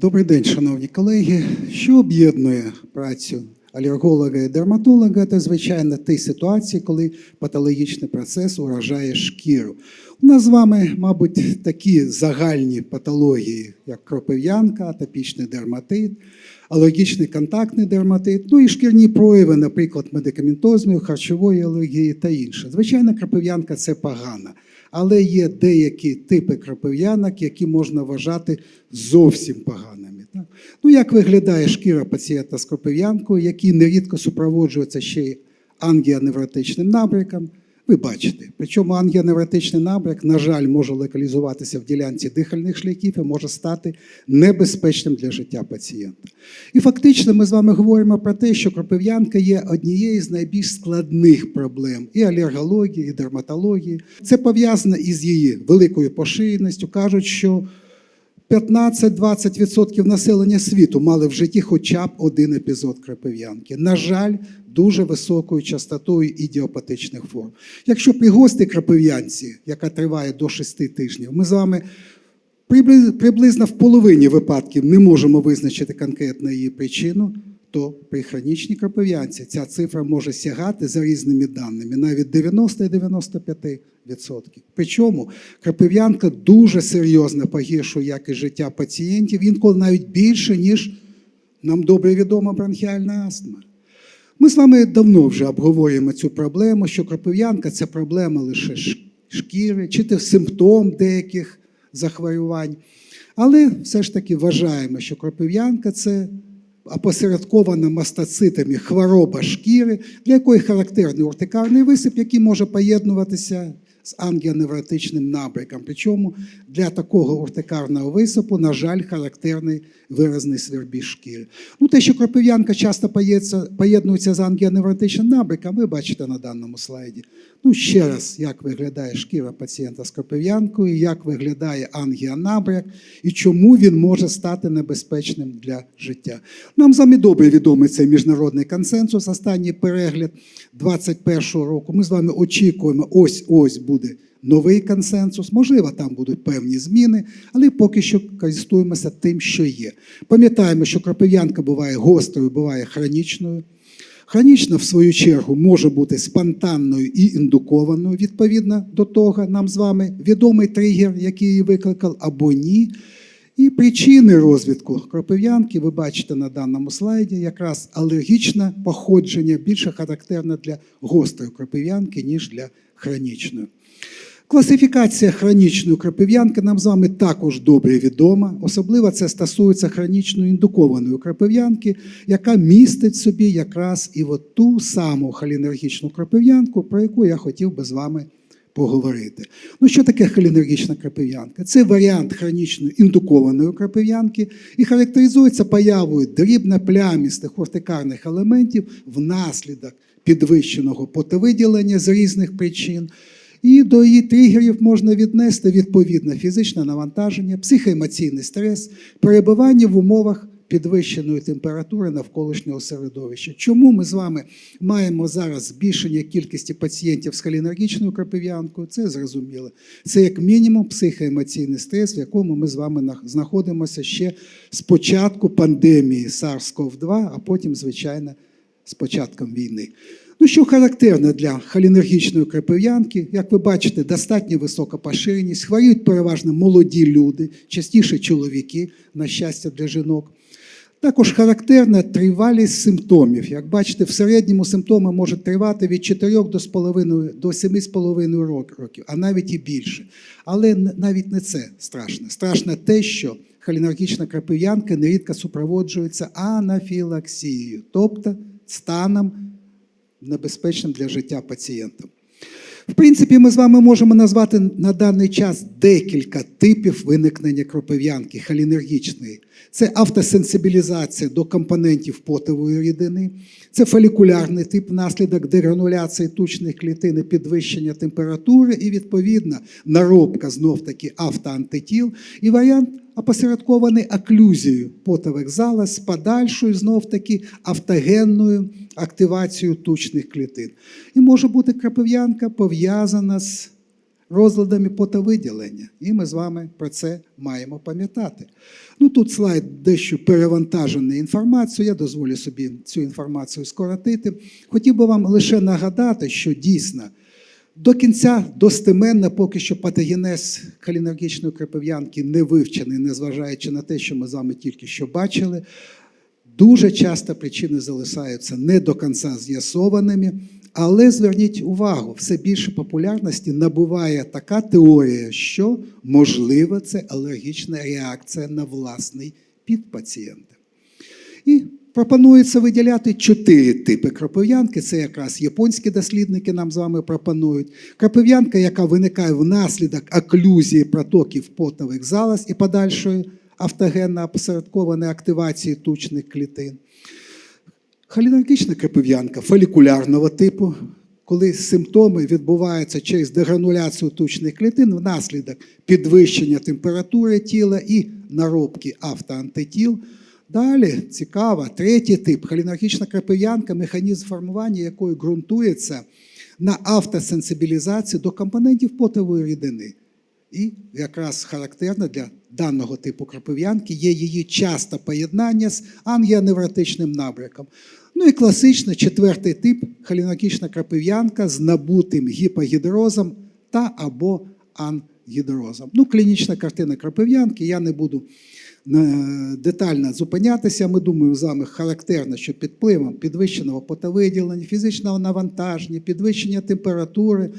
Добрий день, шановні колеги. Що об'єднує працю алерголога і дерматолога? Це, звичайно, ті ситуації, коли патологічний процес уражає шкіру. У нас з вами, мабуть, такі загальні патології, як кропив'янка, атопічний дерматит, алергічний контактний дерматит, ну і шкірні прояви, наприклад, медикаментозної, харчової алергії та інше. Звичайно, кропив'янка це погано. Але є деякі типи кропив'янок, які можна вважати зовсім поганими. Так? Ну, як виглядає шкіра пацієнта з кропив'янкою, який нерідко супроводжується ще й ангіоневротичним набряком, ви бачите. Причому ангіоневротичний набряк, на жаль, може локалізуватися в ділянці дихальних шляхів і може стати небезпечним для життя пацієнта. І фактично ми з вами говоримо про те, що кропив'янка є однією з найбільш складних проблем і алергології, і дерматології. Це пов'язано із її великою поширеністю. Кажуть, що 15-20% населення світу мали в житті хоча б один епізод крапив'янки. На жаль, дуже високою частотою ідіопатичних форм. Якщо при гості крапив'янці, яка триває до 6 тижнів, ми з вами прибли- приблизно в половині випадків не можемо визначити конкретно її причину, то при хронічній кропив'янці ця цифра може сягати за різними даними навіть 90 і 95%. Причому кропив'янка дуже серйозно погіршує якість життя пацієнтів, інколи навіть більше, ніж нам добре відома бронхіальна астма. Ми з вами давно вже обговорюємо цю проблему, що кропив'янка це проблема лише шкіри, чи симптом деяких захворювань. Але все ж таки вважаємо, що кропив'янка це опосередкована мастацитами хвороба шкіри, для якої характерний уртикарний висип, який може поєднуватися з ангіоневротичним набряком. Причому для такого уртикарного висипу, на жаль, характерний виразний свербіж шкіри. Ну, те, що кропив'янка часто поєднується- з ангіоневротичним набряком, ви бачите на даному слайді. Ну, ще раз, як виглядає шкіра пацієнта з кропив'янкою, як виглядає ангіонабряк і чому він може стати небезпечним для життя. Нам вами добре відомий цей міжнародний консенсус. Останній перегляд 2021 року. Ми з вами очікуємо, ось ось буде новий консенсус. Можливо, там будуть певні зміни, але поки що користуємося тим, що є. Пам'ятаємо, що кропив'янка буває гострою, буває хронічною. Хронічна, в свою чергу, може бути спонтанною і індукованою. Відповідно до того, нам з вами відомий тригер, який її викликав, або ні. І причини розвитку кропив'янки ви бачите на даному слайді, якраз алергічне походження більше характерне для гострої кропив'янки, ніж для хронічної. Класифікація хронічної кропив'янки нам з вами також добре відома. Особливо це стосується хронічної індукованої кропив'янки, яка містить собі якраз і от ту саму холінергічну кропив'янку, про яку я хотів би з вами поговорити. Ну, що таке холінергічна кропив'янка? Це варіант хронічної індукованої кропив'янки і характеризується появою дрібно-плямістих ортикарних елементів внаслідок підвищеного потовиділення з різних причин. І до її тригерів можна віднести відповідне фізичне навантаження, психоемоційний стрес, перебування в умовах підвищеної температури навколишнього середовища. Чому ми з вами маємо зараз збільшення кількості пацієнтів з холінергічною кропив'янкою? Це зрозуміло. Це як мінімум психоемоційний стрес, в якому ми з вами знаходимося ще з початку пандемії SARS-CoV-2, а потім, звичайно, з початком війни. Ну, що характерно для холінергічної кропив'янки, як ви бачите, достатньо висока поширеність, хворіють переважно молоді люди, частіше чоловіки, на щастя для жінок. Також характерна тривалість симптомів. Як бачите, в середньому симптоми можуть тривати від 4 до, з половиною- 7,5 років, а навіть і більше. Але навіть не це страшно. Страшно те, що холінергічна крапив'янка нерідко супроводжується анафілаксією, тобто станом небезпечним для життя пацієнта. В принципі, ми з вами можемо назвати на даний час декілька типів виникнення кропив'янки холінергічної. Це автосенсибілізація до компонентів потової рідини, це фолікулярний тип внаслідок дегрануляції тучних клітин і підвищення температури, і відповідно наробка знов-таки автоантитіл, і варіант опосередкований оклюзією потових залоз з подальшою знов-таки автогенною активацією тучних клітин. І може бути крапив'янка пов'язана з розладами потовиділення. І ми з вами про це маємо пам'ятати. Ну тут слайд дещо перевантажений інформацією. Я дозволю собі цю інформацію скоротити. Хотів би вам лише нагадати, що дійсно. До кінця достеменно поки що патогенез калінергічної крапив'янки не вивчений, незважаючи на те, що ми з вами тільки що бачили. Дуже часто причини залишаються не до кінця з'ясованими, але зверніть увагу, все більше популярності набуває така теорія, що можливо це алергічна реакція на власний під пацієнта. І пропонується виділяти чотири типи кропив'янки. Це якраз японські дослідники нам з вами пропонують. Кропив'янка, яка виникає внаслідок оклюзії протоків потових залоз і подальшої автогенно опосередкованої активації тучних клітин. Холінергічна крапив'янка фолікулярного типу, коли симптоми відбуваються через дегрануляцію тучних клітин внаслідок підвищення температури тіла і наробки автоантитіл. Далі цікаво, третій тип холінергічна крапив'янка, механізм формування якої ґрунтується на автосенсибілізації до компонентів потової рідини. І якраз характерно для даного типу крапив'янки є її часте поєднання з ангіоневротичним набряком. Ну і класичний четвертий тип холінокічна крапив'янка з набутим гіпогідрозом та або ангідрозом. Ну, клінічна картина крапив'янки, я не буду е, детально зупинятися. Ми думаємо з вами характерно, що під впливом підвищеного потовиділення, фізичного навантаження, підвищення температури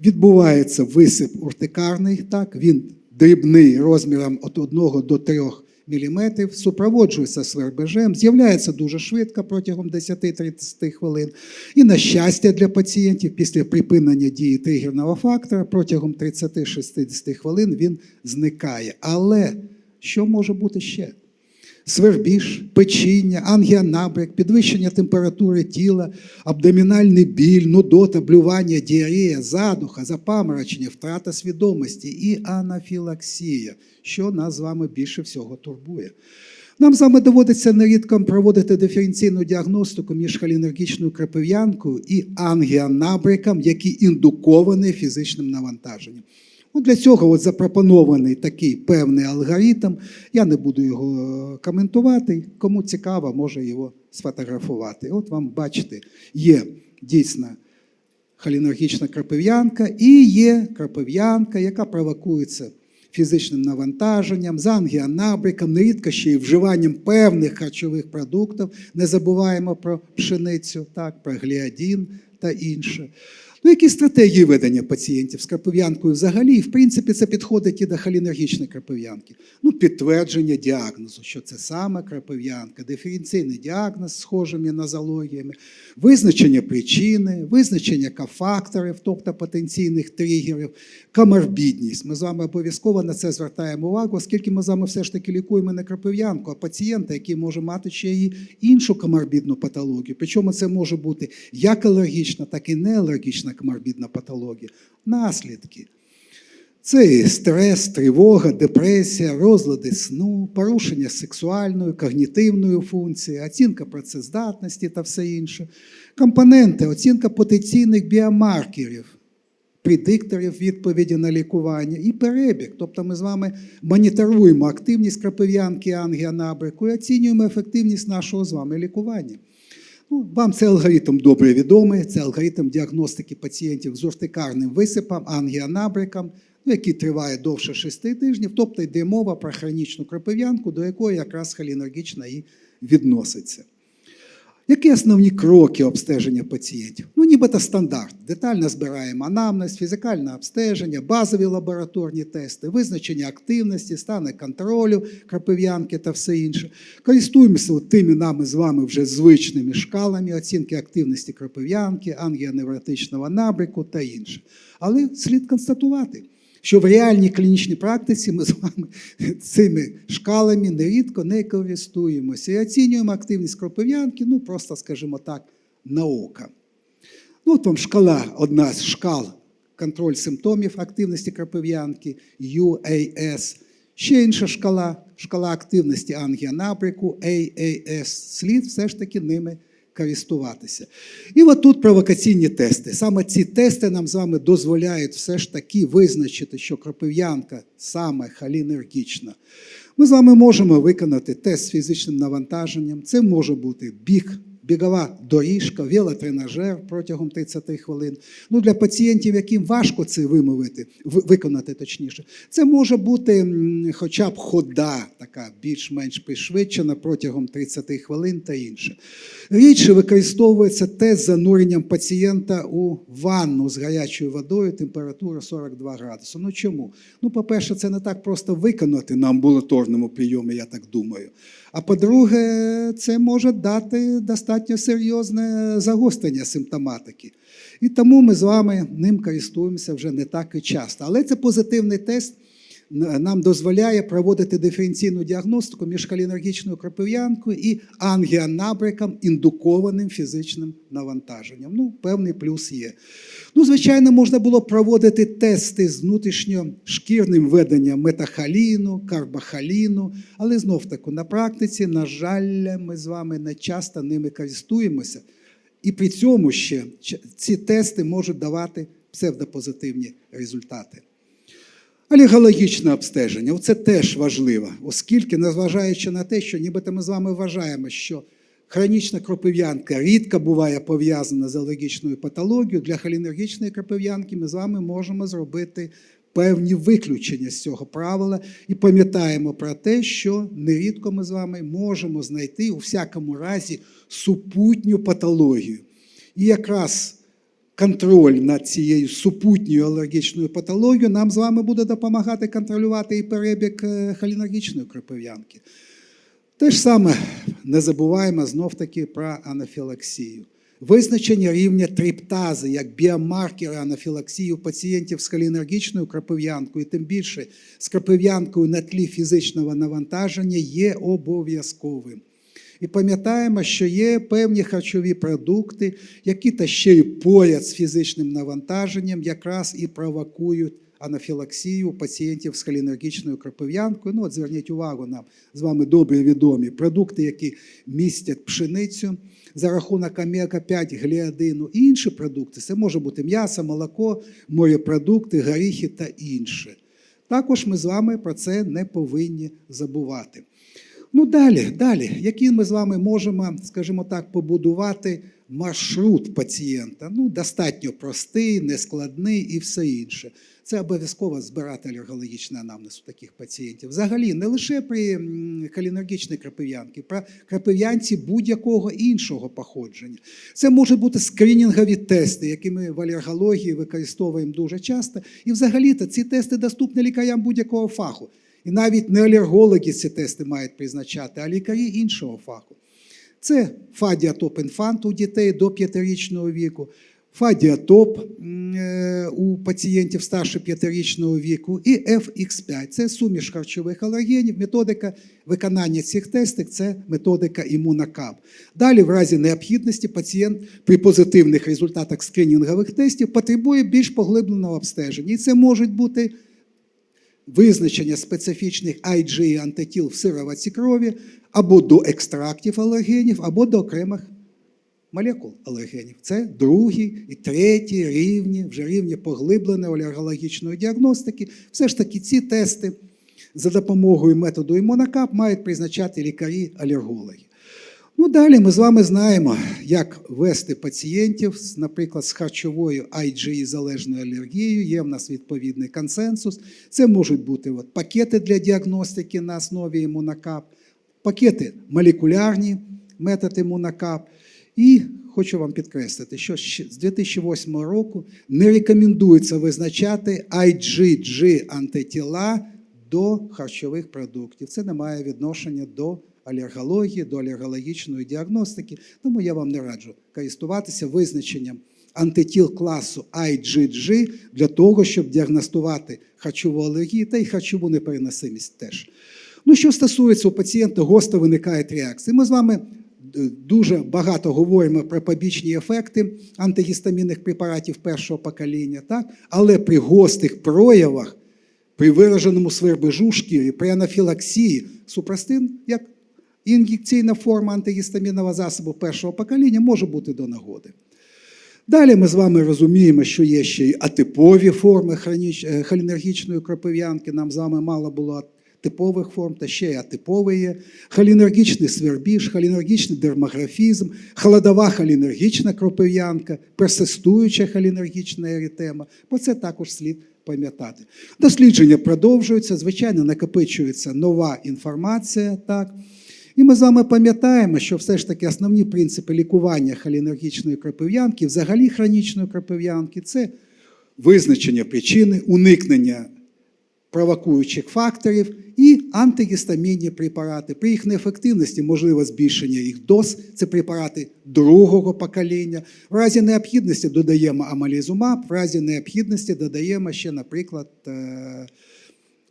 відбувається висип уртикарний, так, він дрібний розміром від 1 до 3 мм, супроводжується свербежем, з'являється дуже швидко протягом 10-30 хвилин. І, на щастя, для пацієнтів після припинення дії тригерного фактора протягом 30-60 хвилин він зникає. Але що може бути ще? Свербіж, печіння, ангіонабряк, підвищення температури тіла, абдомінальний біль, нудота, блювання, діарея, задуха, запаморочення, втрата свідомості і анафілаксія, що нас з вами більше всього турбує. Нам з вами доводиться нерідко проводити диференційну діагностику між холінергічною крапив'янкою і ангіонабриком, які індуковані фізичним навантаженням. Ну, Для цього от запропонований такий певний алгоритм. Я не буду його коментувати. Кому цікаво, може його сфотографувати. От вам бачите, є дійсно холінергічна крапив'янка і є крапив'янка, яка провокується фізичним навантаженням, з ангіонабриком, нерідко ще й вживанням певних харчових продуктів. Не забуваємо про пшеницю, так, про гліадін та інше. Ну, які стратегії ведення пацієнтів з крапив'янкою взагалі? І, в принципі, це підходить і до холінергічної крапив'янки. Ну, підтвердження діагнозу, що це саме крапив'янка, диференційний діагноз з схожими нозологіями, визначення причини, визначення кофакторів, тобто потенційних тригерів, коморбідність. Ми з вами обов'язково на це звертаємо увагу, оскільки ми з вами все ж таки лікуємо не крапив'янку, а пацієнта, який може мати ще й іншу коморбідну патологію. Причому це може бути як алергічна, так і неалергічна коморбідна патологія. Наслідки. Це і стрес, тривога, депресія, розлади сну, порушення сексуальної, когнітивної функції, оцінка працездатності та все інше. Компоненти, оцінка потенційних біомаркерів, предикторів відповіді на лікування і перебіг. Тобто ми з вами моніторуємо активність крапив'янки ангіонабрику і оцінюємо ефективність нашого з вами лікування. Ну, Вам цей алгоритм добре відомий. Це алгоритм діагностики пацієнтів з ортикарним висипом, ангіонабриком, ну, який триває довше 6 тижнів, тобто йде мова про хронічну крапив'янку, до якої якраз халінергічна і відноситься. Які основні кроки обстеження пацієнтів? Ну, нібито стандарт. Детально збираємо анамнез, фізикальне обстеження, базові лабораторні тести, визначення активності, стани контролю крапив'янки та все інше. Користуємося тими нами з вами вже звичними шкалами оцінки активності крапив'янки, ангіоневротичного набрику та інше. Але слід констатувати, що в реальній клінічній практиці ми з вами цими шкалами нерідко не користуємося і оцінюємо активність кропив'янки, ну просто, скажімо так, на око. Ну, от вам шкала, одна з шкал, контроль симптомів активності кропив'янки, UAS. Ще інша шкала, шкала активності ангіонабрику, AAS. Слід все ж таки ними користуватися. І от тут провокаційні тести. Саме ці тести нам з вами дозволяють все ж таки визначити, що кропив'янка саме халінергічна. Ми з вами можемо виконати тест з фізичним навантаженням. Це може бути біг, бігова доріжка, велотренажер протягом 30 хвилин. Ну, для пацієнтів, яким важко це вимовити, виконати точніше, це може бути хоча б хода, така більш-менш пришвидшена протягом 30 хвилин та інше. Рідше використовується з зануренням пацієнта у ванну з гарячою водою, температура 42 градуси. Ну чому? Ну, по-перше, це не так просто виконати на амбулаторному прийомі, я так думаю. А по-друге, це може дати достатньо серйозне загострення симптоматики. І тому ми з вами ним користуємося вже не так і часто. Але це позитивний тест нам дозволяє проводити диференційну діагностику між холінергічною кропив'янкою і ангіонабриком, індукованим фізичним навантаженням. Ну, певний плюс є. Ну, звичайно, можна було проводити тести з внутрішньошкірним введенням метахаліну, карбахаліну, але знов таки на практиці, на жаль, ми з вами не часто ними користуємося. І при цьому ще ці тести можуть давати псевдопозитивні результати. Алергологічне обстеження це теж важливо, оскільки, незважаючи на те, що нібито ми з вами вважаємо, що хронічна кропив'янка рідко буває пов'язана з алергічною патологією, для холінергічної кропив'янки ми з вами можемо зробити певні виключення з цього правила і пам'ятаємо про те, що нерідко ми з вами можемо знайти у всякому разі супутню патологію. І якраз контроль над цією супутньою алергічною патологією нам з вами буде допомагати контролювати і перебіг е, холінергічної кропив'янки. Те ж саме не забуваємо знов-таки про анафілаксію. Визначення рівня триптази як біомаркера анафілаксії у пацієнтів з холінергічною кропив'янкою, тим більше з кропив'янкою на тлі фізичного навантаження, є обов'язковим. І пам'ятаємо, що є певні харчові продукти, які та ще й поряд з фізичним навантаженням якраз і провокують анафілаксію пацієнтів з холінергічною кропив'янкою. Ну, от зверніть увагу нам з вами добре відомі продукти, які містять пшеницю за рахунок омега-5, гліадину і інші продукти. Це може бути м'ясо, молоко, морепродукти, горіхи та інше. Також ми з вами про це не повинні забувати. Ну, далі, далі, який ми з вами можемо, скажімо так, побудувати маршрут пацієнта? Ну, достатньо простий, нескладний і все інше. Це обов'язково збирати алергологічний анамнез у таких пацієнтів. Взагалі, не лише при м, холінергічній крапив'янці, при крапив'янці будь-якого іншого походження. Це можуть бути скринінгові тести, які ми в алергології використовуємо дуже часто. І взагалі-то ці тести доступні лікарям будь-якого фаху. І навіть не алергологи ці тести мають призначати, а лікарі іншого фаху. Це фадіатоп інфант у дітей до 5-річного віку, фадіатоп е, у пацієнтів старше 5-річного віку і FX5. Це суміш харчових алергенів. Методика виконання цих тестів це методика імунокап. Далі, в разі необхідності, пацієнт при позитивних результатах скринінгових тестів потребує більш поглибленого обстеження. І це можуть бути визначення специфічних IgE антитіл в сироватці крові або до екстрактів алергенів, або до окремих молекул алергенів. Це другий і третій рівні, вже рівні поглибленої алергологічної діагностики. Все ж таки ці тести за допомогою методу імунокап мають призначати лікарі-алергологи. Ну, далі ми з вами знаємо, як вести пацієнтів, наприклад, з харчовою IgE залежною алергією. Є в нас відповідний консенсус. Це можуть бути от, пакети для діагностики на основі імунокап, пакети молекулярні, метод імунокап. І хочу вам підкреслити, що з 2008 року не рекомендується визначати IgG антитіла до харчових продуктів. Це не має відношення до алергології, до алергологічної діагностики. Тому я вам не раджу користуватися визначенням антитіл класу IgG для того, щоб діагностувати харчову алергію та й харчову непереносимість теж. Ну, що стосується у пацієнта, гостро виникають реакції. Ми з вами е, дуже багато говоримо про побічні ефекти антигістамінних препаратів першого покоління, так? але при гострих проявах, при вираженому свербежу шкіри, при анафілаксії, супрастин як ін'єкційна форма антигістамінного засобу першого покоління може бути до нагоди. Далі ми з вами розуміємо, що є ще й атипові форми е, холінергічної кропив'янки. Нам з вами мало було типових форм, та ще й атипові є. Холінергічний свербіж, холінергічний дермографізм, холодова холінергічна кропив'янка, персистуюча холінергічна еритема. Про це також слід пам'ятати. Дослідження продовжуються, звичайно, накопичується нова інформація. Так. І ми з вами пам'ятаємо, що все ж таки основні принципи лікування холінергічної кропив'янки, взагалі хронічної кропив'янки, це визначення причини, уникнення провокуючих факторів і антигістамінні препарати. При їх неефективності можливо збільшення їх доз. Це препарати другого покоління. В разі необхідності додаємо амалізумаб, в разі необхідності додаємо ще, наприклад, е,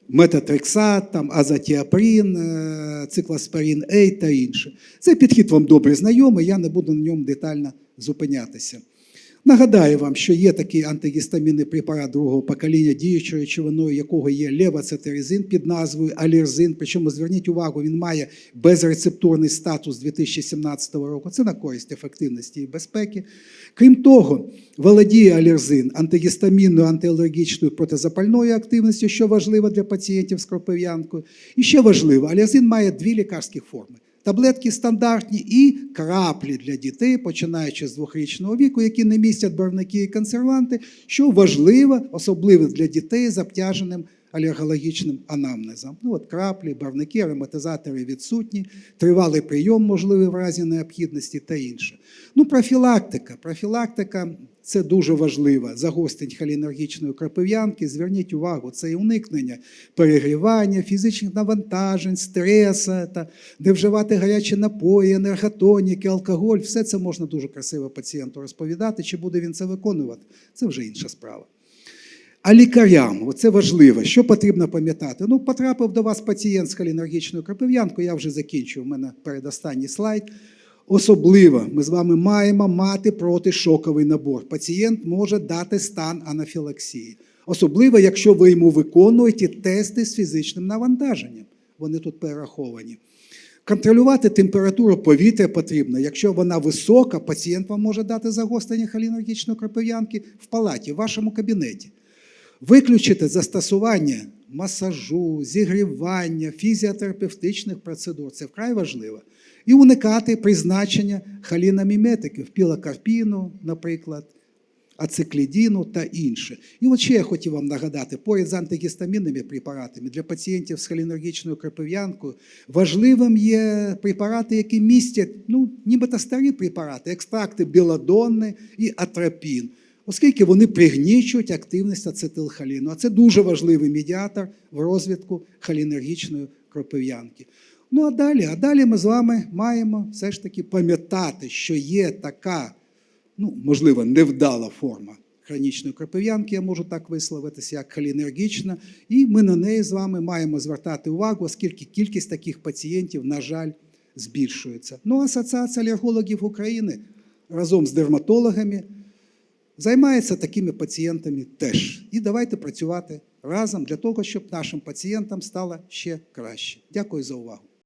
метатрексат, там, азатіаприн, е, циклоспорін Ей та інше. Цей підхід вам добре знайомий, я не буду на ньому детально зупинятися. Нагадаю вам, що є такий антигістамінний препарат другого покоління, діючою речовиною якого є левоцетеризин під назвою алірзин. Причому зверніть увагу, він має безрецептурний статус 2017 року. Це на користь ефективності і безпеки. Крім того, володіє алірзин антигістамінною, антиалергічною протизапальною активністю, що важливо для пацієнтів з кропив'янкою. І ще важливо, алірзин має дві лікарські форми. Таблетки стандартні і краплі для дітей, починаючи з двохрічного віку, які не містять барвники і консерванти, що важливо, особливо для дітей з обтяженим алергологічним анамнезом. Ну от краплі, барвники, ароматизатори відсутні, тривалий прийом можливий в разі необхідності та інше. Ну, профілактика. Профілактика це дуже важливо. Загострень холінергічної кропив'янки. Зверніть увагу, це і уникнення перегрівання, фізичних навантажень, стресу, та не вживати гарячі напої, енерготоніки, алкоголь. Все це можна дуже красиво пацієнту розповідати. Чи буде він це виконувати? Це вже інша справа. А лікарям, оце важливо, що потрібно пам'ятати. Ну, потрапив до вас пацієнт з холінергічною кропив'янкою, я вже закінчив, у мене передостанній слайд. Особливо ми з вами маємо мати протишоковий набор. Пацієнт може дати стан анафілаксії. Особливо, якщо ви йому виконуєте тести з фізичним навантаженням. Вони тут перераховані. Контролювати температуру повітря потрібно. Якщо вона висока, пацієнт вам може дати загострення холінергічної кропив'янки в палаті, в вашому кабінеті. Виключити застосування масажу, зігрівання, фізіотерапевтичних процедур це вкрай важливо. І уникати призначення халінаміметиків, пілокарпіну, наприклад, ациклідіну та інше. І от ще я хотів вам нагадати, поряд з антигістамінними препаратами для пацієнтів з холінергічною кропив'янкою важливим є препарати, які містять ну, нібито старі препарати, екстракти білодонни і атропін оскільки вони пригнічують активність ацетилхоліну. А це дуже важливий медіатор в розвитку холінергічної кропив'янки. Ну а далі, а далі ми з вами маємо все ж таки пам'ятати, що є така, ну, можливо, невдала форма хронічної кропив'янки, я можу так висловитися, як холінергічна, і ми на неї з вами маємо звертати увагу, оскільки кількість таких пацієнтів, на жаль, збільшується. Ну, Асоціація алергологів України разом з дерматологами займається такими пацієнтами теж. І давайте працювати разом для того, щоб нашим пацієнтам стало ще краще. Дякую за увагу.